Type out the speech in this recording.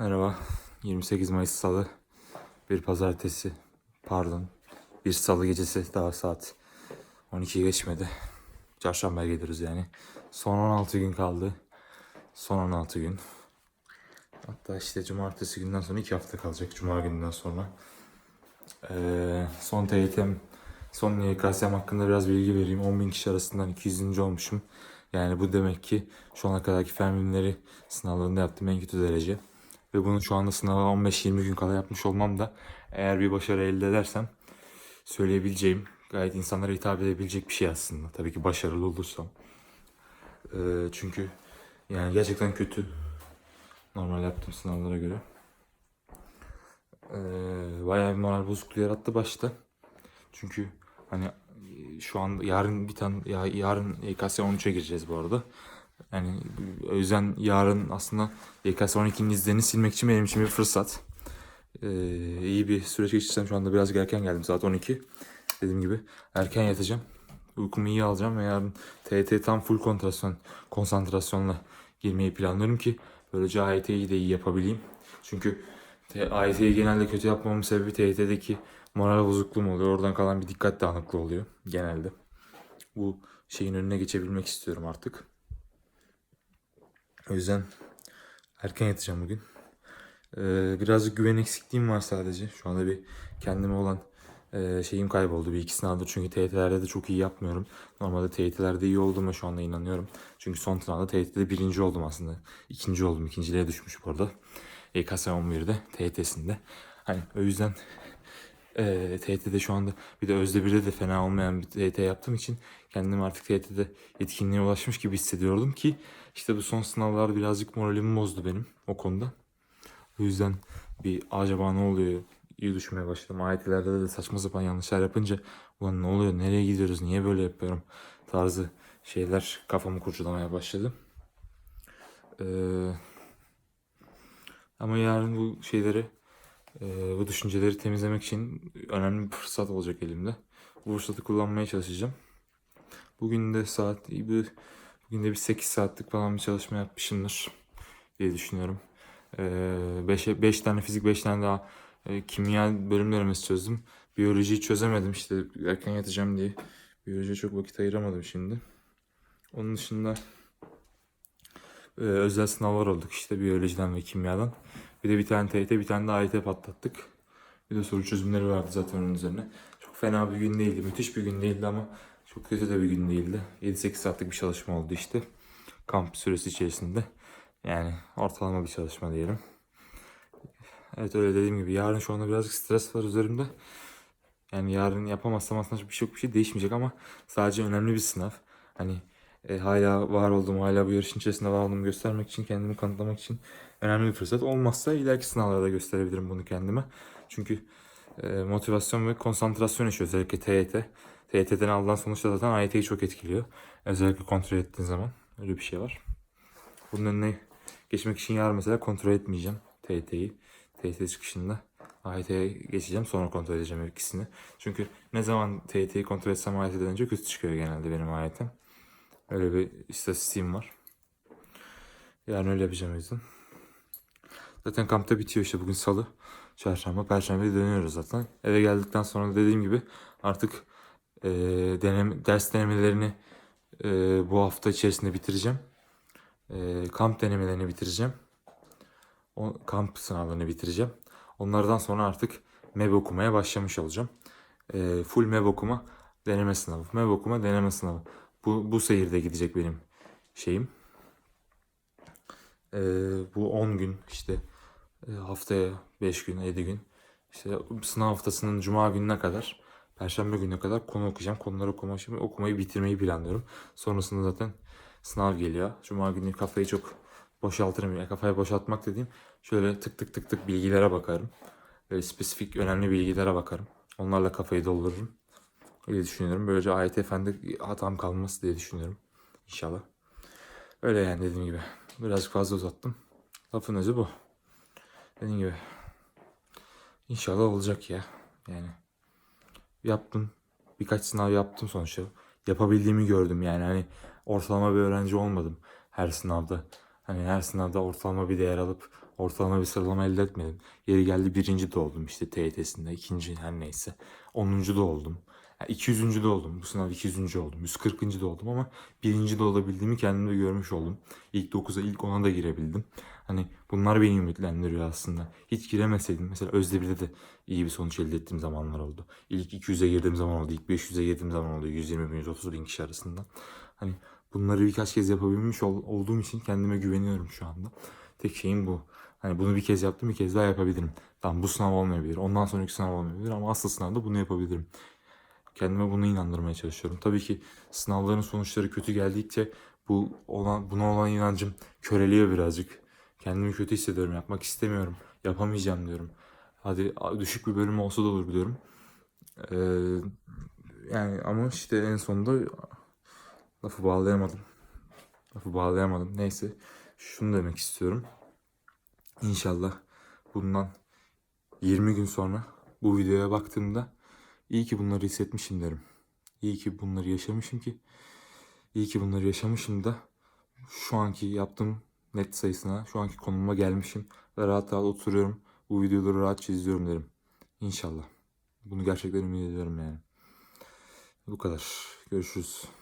Merhaba. 28 Mayıs Salı. Bir pazartesi. Pardon. Bir salı gecesi. Daha saat 12 geçmedi. Çarşambaya geliyoruz yani. Son 16 gün kaldı. Son 16 gün. Hatta işte cumartesi günden sonra 2 hafta kalacak. Cuma gününden sonra. Ee, son TYT'm, son YKS'm hakkında biraz bilgi vereyim. 10.000 kişi arasından 200. olmuşum. Yani bu demek ki şu ana kadarki fen sınavlarında yaptığım en kötü derece. Ve bunu şu anda sınava 15-20 gün kala yapmış olmam da eğer bir başarı elde edersem söyleyebileceğim, gayet insanlara hitap edebilecek bir şey aslında. Tabii ki başarılı olursam. Ee, çünkü yani gerçekten kötü. Normal yaptığım sınavlara göre. Ee, bayağı bir moral bozukluğu yarattı başta. Çünkü hani e, şu an yarın bir tane ya, yarın YKS 13'e gireceğiz bu arada. Yani o yüzden yarın aslında YKS 12'nin izlerini silmek için benim için bir fırsat. Ee, iyi bir süreç geçirsem şu anda biraz erken geldim saat 12. Dediğim gibi erken yatacağım. Uykumu iyi alacağım ve yarın TET tam full konsantrasyon, konsantrasyonla girmeyi planlıyorum ki böylece AYT'yi de iyi yapabileyim. Çünkü AYT'yi genelde kötü yapmamın sebebi TYT'deki moral bozukluğum oluyor. Oradan kalan bir dikkat dağınıklığı oluyor genelde. Bu şeyin önüne geçebilmek istiyorum artık. O yüzden erken yatacağım bugün. Ee, birazcık güven eksikliğim var sadece. Şu anda bir kendime olan e, şeyim kayboldu bir iki sınavdır. Çünkü TYT'lerde de çok iyi yapmıyorum. Normalde TYT'lerde iyi olduğuma şu anda inanıyorum. Çünkü son sınavda TYT'de birinci oldum aslında. İkinci oldum. İkinciliğe düşmüş bu arada. YKS 11'de TYT'sinde. Hani o yüzden e, TYT'de şu anda bir de Özde 1'de de fena olmayan bir TYT yaptığım için kendimi artık TYT'de yetkinliğe ulaşmış gibi hissediyordum ki işte bu son sınavlar birazcık moralimi bozdu benim o konuda. O yüzden bir acaba ne oluyor iyi düşünmeye başladım. AYT'lerde de saçma sapan yanlışlar yapınca ulan ne oluyor nereye gidiyoruz niye böyle yapıyorum tarzı şeyler kafamı kurcalamaya başladı. Ee, ama yarın bu şeyleri bu düşünceleri temizlemek için önemli bir fırsat olacak elimde. Bu fırsatı kullanmaya çalışacağım. Bugün de saat bir bugün de bir 8 saatlik falan bir çalışma yapmışımdır diye düşünüyorum. 5 5 tane fizik 5 tane daha e, kimya bölüm çözdüm. Biyolojiyi çözemedim işte erken yatacağım diye. Biyolojiye çok vakit ayıramadım şimdi. Onun dışında e, özel sınavlar olduk işte biyolojiden ve kimyadan. Bir de bir tane TYT, bir tane de AYT patlattık. Bir de soru çözümleri vardı zaten onun üzerine. Çok fena bir gün değildi, müthiş bir gün değildi ama çok kötü de bir gün değildi. 7-8 saatlik bir çalışma oldu işte. Kamp süresi içerisinde. Yani ortalama bir çalışma diyelim. Evet öyle dediğim gibi yarın şu anda birazcık stres var üzerimde. Yani yarın yapamazsam aslında bir şey, bir şey değişmeyecek ama sadece önemli bir sınav. Hani e, hala var olduğumu, hala bu yarışın içerisinde var olduğumu göstermek için, kendimi kanıtlamak için önemli bir fırsat. Olmazsa ileriki sınavlarda gösterebilirim bunu kendime. Çünkü e, motivasyon ve konsantrasyon işi özellikle TYT. TYT'den alınan sonuçta zaten AYT'yi çok etkiliyor. Özellikle kontrol ettiğin zaman öyle bir şey var. Bunun önüne geçmek için yarın mesela kontrol etmeyeceğim TYT'yi. TYT çıkışında AYT'ye geçeceğim sonra kontrol edeceğim ikisini. Çünkü ne zaman TYT'yi kontrol etsem AYT'den önce kötü çıkıyor genelde benim AYT'm. Öyle bir istatistiğim var. Yarın öyle yapacağım o yüzden. Zaten kampta bitiyor işte bugün salı. Çarşamba, perşembe dönüyoruz zaten. Eve geldikten sonra dediğim gibi artık e, denem, ders denemelerini e, bu hafta içerisinde bitireceğim. E, kamp denemelerini bitireceğim. O, kamp sınavlarını bitireceğim. Onlardan sonra artık MEB okumaya başlamış olacağım. E, full MEB okuma, deneme sınavı. MEB okuma, deneme sınavı. Bu, bu seyirde gidecek benim şeyim. E, bu 10 gün işte e, haftaya 5 gün, 7 gün. İşte sınav haftasının cuma gününe kadar, perşembe gününe kadar konu okuyacağım. Konuları okumayı, okumayı bitirmeyi planlıyorum. Sonrasında zaten sınav geliyor. Cuma günü kafayı çok boşaltırım. Yani kafayı boşaltmak dediğim şöyle tık tık tık tık bilgilere bakarım. Böyle spesifik önemli bilgilere bakarım. Onlarla kafayı doldururum. Öyle düşünüyorum. Böylece AYT Efendi hatam kalmaz diye düşünüyorum. İnşallah. Öyle yani dediğim gibi. Birazcık fazla uzattım. Lafın özü bu. Dediğim gibi. İnşallah olacak ya. Yani yaptım. Birkaç sınav yaptım sonuçta. Yapabildiğimi gördüm yani. Hani ortalama bir öğrenci olmadım her sınavda. Hani her sınavda ortalama bir değer alıp ortalama bir sıralama elde etmedim. Yeri geldi birinci de oldum işte TYT'sinde, ikinci her neyse. Onuncu da oldum. Yani 200. de oldum. Bu sınav 200. oldum. 140. de oldum ama birinci de olabildiğimi kendimde görmüş oldum. İlk 9'a, ilk 10'a da girebildim. Hani bunlar beni ümitlendiriyor aslında. Hiç giremeseydim mesela Özdebir'de de iyi bir sonuç elde ettiğim zamanlar oldu. İlk 200'e girdiğim zaman oldu. İlk 500'e girdiğim zaman oldu. 120 bin, 130 bin kişi arasında. Hani bunları birkaç kez yapabilmiş ol- olduğum için kendime güveniyorum şu anda. Tek şeyim bu. Hani bunu bir kez yaptım bir kez daha yapabilirim. Tamam bu sınav olmayabilir. Ondan sonraki sınav olmayabilir ama asıl sınavda bunu yapabilirim. Kendime bunu inandırmaya çalışıyorum. Tabii ki sınavların sonuçları kötü geldikçe bu olan buna olan inancım köreliyor birazcık. Kendimi kötü hissediyorum. Yapmak istemiyorum. Yapamayacağım diyorum. Hadi düşük bir bölüm olsa da olur diyorum. Ee, yani ama işte en sonunda lafı bağlayamadım. Lafı bağlayamadım. Neyse. Şunu demek istiyorum. İnşallah bundan 20 gün sonra bu videoya baktığımda iyi ki bunları hissetmişim derim. İyi ki bunları yaşamışım ki iyi ki bunları yaşamışım da şu anki yaptığım net sayısına, şu anki konumuma gelmişim ve rahat rahat oturuyorum. Bu videoları rahatça izliyorum derim. İnşallah. Bunu gerçekten ümit ediyorum yani. Bu kadar. Görüşürüz.